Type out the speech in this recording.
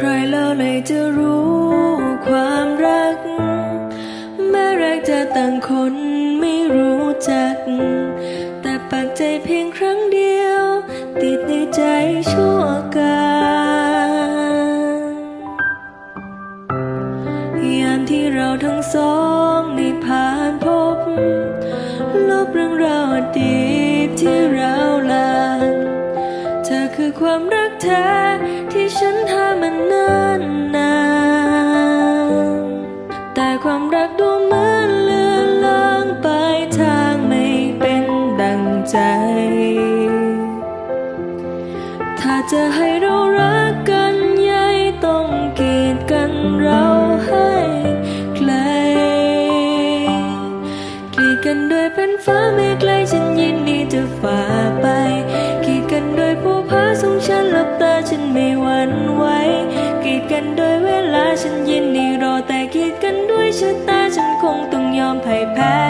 ใครเล่าเลยจะรู้ความรัก แม้รักจะต่างคนไม่รู้จัก แต่ปักใจเพียงครั้งเดียว ติดในใจชั่วการยามที่เราทั้งสองได้ผ่านพบ ลบเรื่องราวอดีตที่เราลางเธอคือความรักแท้ ดังใจ ถ้าจะให้เรารักกันใหญ่ต้องกีดกันเราให้ไกลกีดกันโดยเป็นฟ้าไม่ไกลฉันยินดีจะฝ่าไป กีดกันโดยผู้พาสงฉันหลับตาฉันไม่หวั่นไหวกีดกันโดยเวลาฉันยินดีรอแต่กีดกันด้วยชะตาฉันคงต้องยอมพ่ายแพ้